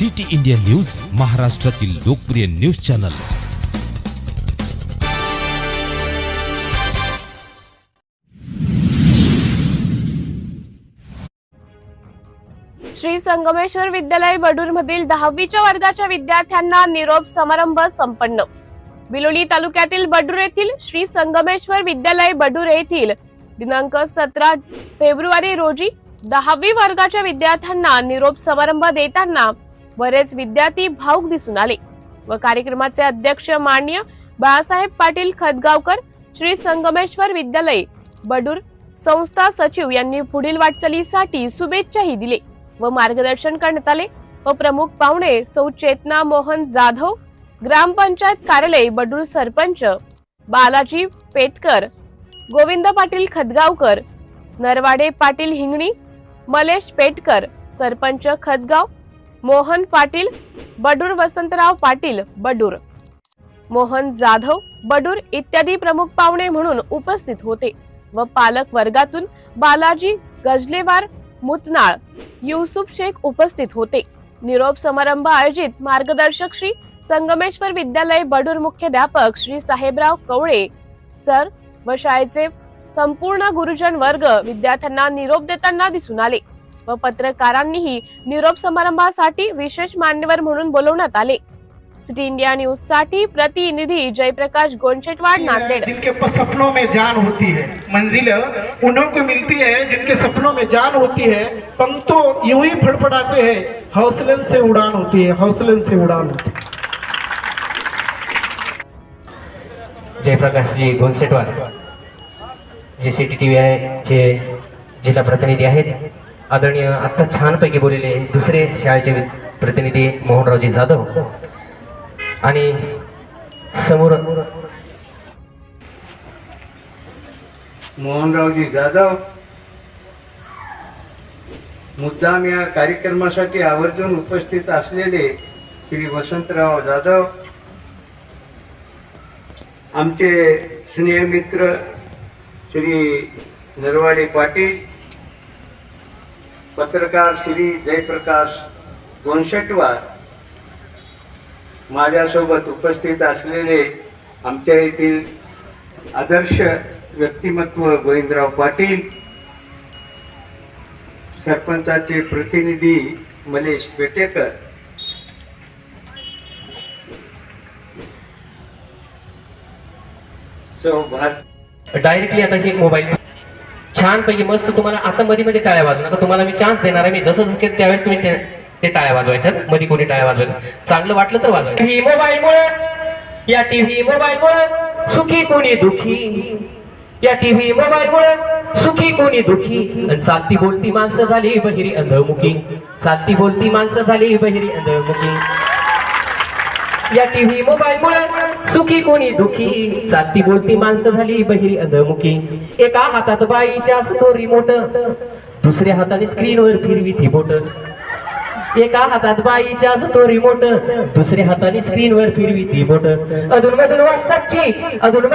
City India news महाराष्ट्रातील लोकप्रिय news channel. Shri Sangameshwar विद्यालय बडूरमधील दहावीच्या वर्गाच्या विद्यार्थ्यांना निरोप समारंभ संपन्न. बिलोली तालुक्यातील बडूर येथील श्री संगमेश्वर विद्यालय बडूर येथील दिनांक सतरा फेब्रुवारी रोजी दहावी वर्गाच्या विद्यार्थ्यांना निरोप समारंभ देताना बरेच विद्यार्थी भाऊक दिसून आले व कार्यक्रमाचे अध्यक्ष मान्य बाळासाहेब पाटील खतगावकर श्री संगमेश्वर विद्यालय बडूर संस्था सचिव यांनी पुढील वाटचालीसाठी शुभेच्छाही दिले व मार्गदर्शन करण्यात आले व प्रमुख पाहुणे सौ चेतना मोहन जाधव ग्रामपंचायत कार्यालय बडूर सरपंच बालाजी पेटकर गोविंद पाटील खदगावकर नरवाडे पाटील हिंगणी मलेश पेटकर सरपंच खदगाव मोहन पाटील बडूर वसंतराव पाटील बडूर. मोहन जाधव बडूर इत्यादी प्रमुख पाहुणे म्हणून उपस्थित होते व पालक वर्गातून बालाजी गजलेवार मुतनाळ युसुफ शेख उपस्थित होते. निरोप समारंभ आयोजित मार्गदर्शक श्री संगमेश्वर विद्यालय बडूर मुख्याध्यापक श्री साहेबराव कवळे सर व शाळेचे संपूर्ण गुरुजन वर्ग विद्यार्थ्यांना निरोप देताना दिसून आले. व पत्रकारांनीही निरोप समारंभासाठी विशेष मान्यवर म्हणून बोलवण्यात आले. सिटी इंडिया न्यूजसाठी प्रतिनिधी जयप्रकाश गोंचेटवाड नांदेड. जिनके सपनों में जान होती है मंजिल उन्हों को मिलती है जिनके सपनों में जान होती है पंक्तों यूं ही फड़फड़ाते हैं हौसले से उड़ान होती है हौसले से उड़ान होती है। जयप्रकाशजी गोनसेटवार जे सी टी टी व्ही आहे जे जिल्हा प्रतिनिधी आहेत आदरणीय आत्ता छानपैकी बोललेले दुसरे शाळेचे प्रतिनिधी मोहनरावजी जाधव आणि समोर मोहनरावजी जाधव मुद्दाम या कार्यक्रमासाठी आवर्जून उपस्थित असलेले श्री वसंतराव जाधव आमचे स्नेहमित्र श्री नरवाडे पाटील पत्रकार श्री जयप्रकाश गोनशेटवार माझ्यासोबत उपस्थित असलेले आमच्या येथील आदर्श व्यक्तिमत्व गोविंदराव पाटील सरपंचाचे प्रतिनिधी मलेश पेटेकर सो भारत डायरेक्टली आता हे मोबाईल छानपैकी मस्त तुम्हाला आता मध्ये मध्ये टाळ्या वाजवू नका तुम्हाला मी चान्स देणार आहे. मी जसं जसं केलं त्यावेळेस तुम्ही ते- ते टाळ्या वाजवायच्यात मध्ये कोणी टाळ्या वाजवायचं चांगलं वाटलं तर वाजवायचं टीव्ही मोबाईल मुळे या टीव्ही मोबाईल मुळे सुखी कोणी दुखी? या टीव्ही मोबाईल मुळे सुखी कोणी दुखी? आणि चालती बोलती माणसं झाली बहिरी अंधमुखी. चालती बोलती माणसं झाली बहिरी अंधमुखी. या टीव्ही मोबाईल मुळे सुखी कोणी दुखी साती बोलती माणसं झाली बहिरी अंधमुखी. एका हातात बाईच्या असतो रिमोट दुसऱ्या हाताने स्क्रीनवर फिरवी ती बोट. एका हातात बाईच्या असतो रिमोट दुसऱ्या हाताने स्क्रीनवर फिरवी ती बोट. अधून मधून व्हॉट्सअपची अधून